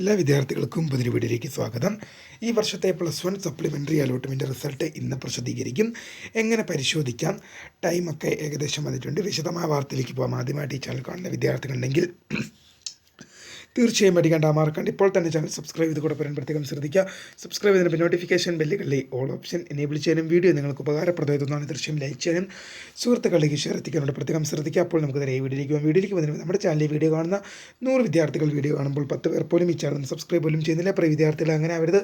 എല്ലാ വിദ്യാർത്ഥികൾക്കും പുതിയ വീഡിയോയിലേക്ക് സ്വാഗതം. ഈ വർഷത്തെ plus one supplementary allotment result ഇന്ന് പ്രസിദ്ധീകരിക്കും. എങ്ങനെ പരിശോധിക്കാം? ടൈമൊക്കെ ഏകദേശം വന്നിട്ടുണ്ട്. വിശദമായ വാർത്തയിലേക്ക് പോകാം ആദ്യമായിട്ട് ഈ ചാനൽ കാണുന്ന വിദ്യാർത്ഥികളുണ്ടെങ്കിൽ തീർച്ചയായും പഠിക്കേണ്ട മാർക്കണ്ട് ഇപ്പോൾ തന്നെ ചാനൽ സബ്സ്ക്രൈബ് ചെയ്ത് കൂടെ പറയാൻ പ്രത്യേകം ശ്രദ്ധിക്കുക. സബ്സ്ക്രൈബ് ചെയ്തതിന് നോട്ടിഫിക്കേഷൻ ബെല്ലുകളിലെ ഓൾ ഓപ്ഷൻ എനേബിൾ ചെയ്യാനും വീഡിയോ നിങ്ങൾക്ക് ഉപകാരപ്രദമായതൊന്നാണ് തീർച്ചയായും ലൈക്ക് ചെയ്യാനും സുഹൃത്തുക്കളിലേക്ക് ഷെയർ എത്തിക്കാനോട് പ്രത്യേകം ശ്രദ്ധിക്കുക. അപ്പോൾ നമുക്ക് നേരെ ഈ വീഡിയോയിലേക്ക് പോകാം. വീഡിയോയിലേക്ക് വന്നിട്ട് നമ്മുടെ ചാനലിൽ വീഡിയോ കാണുന്ന നൂറ് വിദ്യാർത്ഥികൾ വീഡിയോ കാണുമ്പോൾ പത്ത് പേർ പോലും ഈ ചാനൽ സബ്സ്ക്രൈബ് പോലും ചെയ്യുന്നില്ല. അപ്പോൾ വിദ്യാർത്ഥികൾ അങ്ങനെ അവരത്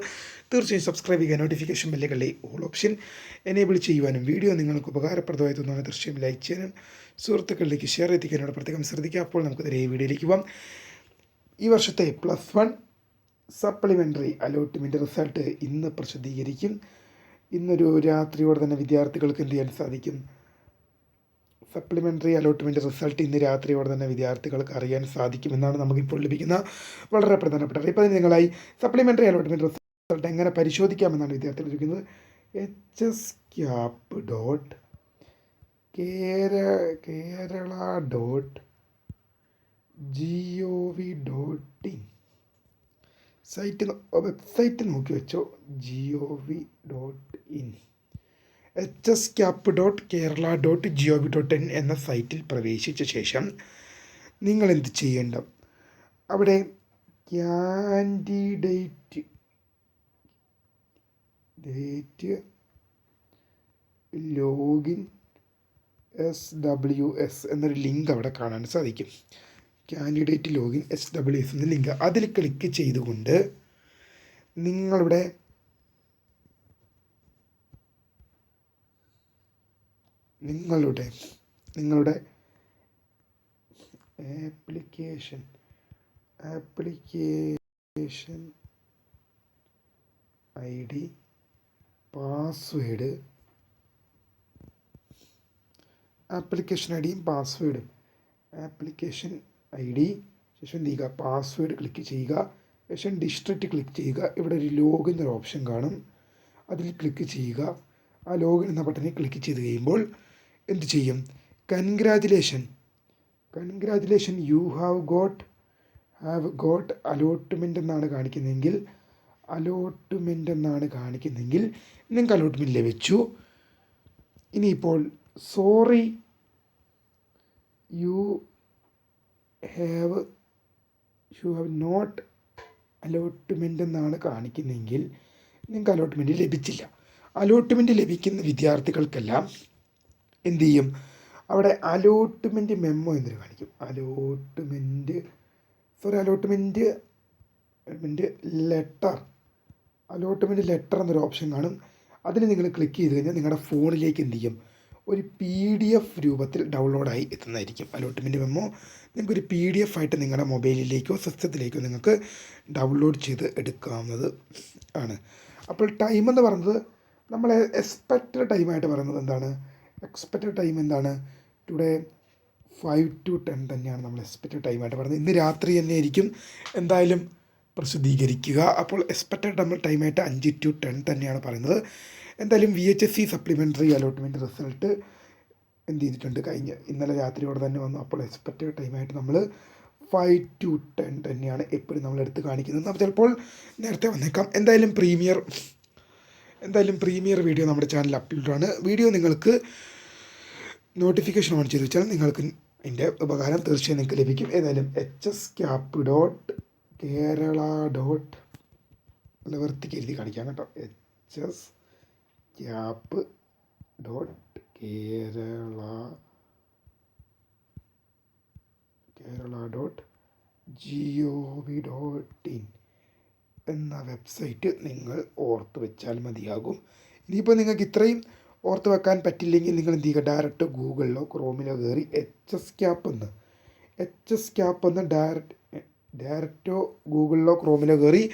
തീർച്ചയായും സബ്സ്ക്രൈബ് ചെയ്യുക നോട്ടിഫിക്കേഷൻ ബെല്ലുകളിലെ ഓൾ ഓപ്ഷൻ എനേബിൾ ചെയ്യുവാനും വീഡിയോ നിങ്ങൾക്ക് ഉപകാരപ്രദമായതൊന്നാണ് തീർച്ചയായും ലൈക്ക് ചെയ്യാനും സുഹൃത്തുക്കളിലേക്ക് ഷെയർ എത്തിക്കാനോട് പ്രത്യേകം ശ്രദ്ധിക്കുക. അപ്പോൾ നമുക്ക് നേരെ ഈ വീഡിയോയിലേക്ക് പോകാം. ഈ വർഷത്തെ plus one supplementary allotment result ഇന്ന് പ്രസിദ്ധീകരിക്കും. ഇന്നൊരു രാത്രിയോടെ തന്നെ വിദ്യാർത്ഥികൾക്ക് എന്ത് ചെയ്യാൻ സാധിക്കും? സപ്ലിമെന്ററി അലോട്ട്മെന്റ് റിസൾട്ട് ഇന്ന് രാത്രിയോടെ തന്നെ വിദ്യാർത്ഥികൾക്ക് അറിയാൻ സാധിക്കുമെന്നാണ് നമുക്കിപ്പോൾ ലഭിക്കുന്ന വളരെ പ്രധാനപ്പെട്ട അറിയിപ്പ്. നിങ്ങളായി സപ്ലിമെന്ററി അലോട്ട്മെന്റ് റിസൾട്ട് എങ്ങനെ പരിശോധിക്കാമെന്നാണ് വിദ്യാർത്ഥികൾ ചോദിക്കുന്നത്. എച്ച് എസ് ക്യാപ്പ് ഡോട്ട് കേര Kerala dot G O V dot in site website നോക്കി വെച്ചോ. G O V dot in H S cap dot Kerala dot G O V dot in എന്ന സൈറ്റിൽ പ്രവേശിച്ച ശേഷം നിങ്ങൾ എന്ത് ചെയ്യേണ്ട? അവിടെ candidate date login S W S എന്നൊരു ലിങ്ക് അവിടെ കാണാൻ സാധിക്കും. Candidate login S W S എന്ന ലിങ്ക് അതിൽ ക്ലിക്ക് ചെയ്തുകൊണ്ട് നിങ്ങളുടെ നിങ്ങളുടെ നിങ്ങളുടെ application application I D password application I ഡിയും പാസ്വേഡും ആപ്ലിക്കേഷൻ ഐ ഡി ശേഷം എന്ത് ചെയ്യുക പാസ്വേഡ് ക്ലിക്ക് ചെയ്യുക ശേഷം ഡിസ്ട്രിക്റ്റ് ക്ലിക്ക് ചെയ്യുക. ഇവിടെ ഒരു ലോഗിൻ എന്നൊരു ഓപ്ഷൻ കാണും. അതിൽ ക്ലിക്ക് ചെയ്യുക. ആ ലോഗിൻ എന്ന ബട്ടണിൽ ക്ലിക്ക് ചെയ്ത് കഴിയുമ്പോൾ എന്ത് ചെയ്യും? Congratulation congratulation you have got have got allotment എന്നാണ് കാണിക്കുന്നതെങ്കിൽ അലോട്ട്മെന്റ് എന്നാണ് കാണിക്കുന്നതെങ്കിൽ നിങ്ങൾക്ക് അലോട്ട്മെന്റ് ലഭിച്ചു. ഇനിയിപ്പോൾ sorry you have you have not allotment എന്നാണ് കാണിക്കുന്നതെങ്കിൽ നിങ്ങൾക്ക് അലോട്ട്മെന്റ് ലഭിച്ചില്ല. അലോട്ട്മെന്റ് ലഭിക്കുന്ന വിദ്യാർത്ഥികൾക്കെല്ലാം എന്ത് ചെയ്യും? അവിടെ അലോട്ട്മെന്റ് മെമ്മോ എന്നൊരു കാണിക്കും. Allotment sorry allotment allotment letter allotment letter എന്നൊരു ഓപ്ഷൻ കാണും. അതിന് നിങ്ങൾ ക്ലിക്ക് ചെയ്ത് കഴിഞ്ഞാൽ നിങ്ങളുടെ ഫോണിലേക്ക് എന്ത് ചെയ്യും? ഒരു പി ഡി എഫ് രൂപത്തിൽ ഡൗൺലോഡായി എത്തുന്നതായിരിക്കും. അലോട്ട്മെന്റ് മെമ്മോ നിങ്ങൾക്കൊരു പി ഡി എഫ് ആയിട്ട് നിങ്ങളുടെ മൊബൈലിലേക്കോ സിസ്റ്റത്തിലേക്കോ നിങ്ങൾക്ക് ഡൗൺലോഡ് ചെയ്ത് എടുക്കാവുന്നത് ആണ്. അപ്പോൾ ടൈം എന്ന് പറയുന്നത് നമ്മൾ എക്സ്പെക്റ്റഡ് ടൈമായിട്ട് പറയുന്നത് എന്താണ്? എക്സ്പെക്റ്റഡ് ടൈം എന്താണ്? ടുഡേ ഫൈവ് ടു ടെൻ തന്നെയാണ് നമ്മൾ എക്സ്പെക്റ്റഡ് ടൈമായിട്ട് പറയുന്നത്. ഇന്ന് രാത്രി തന്നെ ആയിരിക്കും എന്തായാലും പ്രസിദ്ധീകരിക്കുക. അപ്പോൾ എക്സ്പെക്റ്റഡ് നമ്മൾ ടൈമായിട്ട് അഞ്ച് ടു ടെൻ തന്നെയാണ് പറയുന്നത്. എന്തായാലും V H S C supplementary allotment result എന്ത് ചെയ്തിട്ടുണ്ട്? കഴിഞ്ഞ് ഇന്നലെ രാത്രിയോടെ തന്നെ വന്നു. അപ്പോൾ എക്സ്പെക്റ്റഡ് ടൈമായിട്ട് നമ്മൾ ഫൈവ് ടു ടെൻ തന്നെയാണ് എപ്പോഴും നമ്മൾ എടുത്ത് കാണിക്കുന്നത്. അപ്പോൾ ചിലപ്പോൾ നേരത്തെ വന്നേക്കാം. എന്തായാലും പ്രീമിയർ എന്തായാലും പ്രീമിയർ വീഡിയോ നമ്മുടെ ചാനലിൽ അപ്ലോഡാണ് വീഡിയോ നിങ്ങൾക്ക് നോട്ടിഫിക്കേഷൻ ഓൺ ചെയ്ത് വെച്ചാൽ നിങ്ങൾക്ക് അതിന്റെ ഉപകാരം തീർച്ചയായും നിങ്ങൾക്ക് ലഭിക്കും. ഏതായാലും H S cap dot Kerala dot നല്ല വൃത്തിക്ക് എഴുതി കാണിക്കാം കേട്ടോ. H S cap dot Kerala Kerala dot G O V dot in എന്ന വെബ്സൈറ്റ് നിങ്ങൾ ഓർത്ത് വെച്ചാൽ മതിയാകും. ഇനിയിപ്പോൾ നിങ്ങൾക്ക് ഇത്രയും ഓർത്ത് വെക്കാൻ പറ്റില്ലെങ്കിൽ നിങ്ങൾ എന്ത് ചെയ്യുക? ഡയറക്റ്റ് ഗൂഗിളിലോ ക്രോമിലോ കയറി എച്ച് എസ് ക്യാപ്പ് എന്ന് എച്ച് എസ് ക്യാപ്പ് എന്ന് ഡയറക്റ്റ് ഡയറക്റ്റോ ഗൂഗിളിലോ ക്രോമിലോ കയറി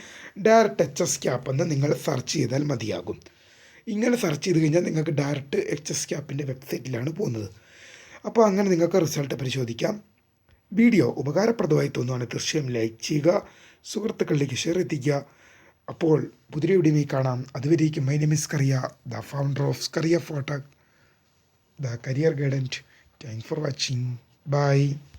ഡയറക്റ്റ് എച്ച് എസ് ക്യാപ്പ് എന്ന് നിങ്ങൾ സെർച്ച് ചെയ്താൽ മതിയാകും. ഇങ്ങനെ സെർച്ച് ചെയ്ത് കഴിഞ്ഞാൽ നിങ്ങൾക്ക് ഡയറക്റ്റ് എച്ച് എസ് ക്യാപ്പിന്റെ വെബ്സൈറ്റിലാണ് പോകുന്നത്. അപ്പോൾ അങ്ങനെ നിങ്ങൾക്ക് റിസൾട്ട് പരിശോധിക്കാം. വീഡിയോ ഉപകാരപ്രദമായി തോന്നുവാണ് തീർച്ചയായും ലൈക്ക് ചെയ്യുക സുഹൃത്തുക്കളിലേക്ക് ഷെയർ എത്തിക്കുക. അപ്പോൾ വീഡിയോയിൽ കാണാം. അതുവരേക്കും my name is Kariya the founder of Kariya photo the career guidance thank for watching bye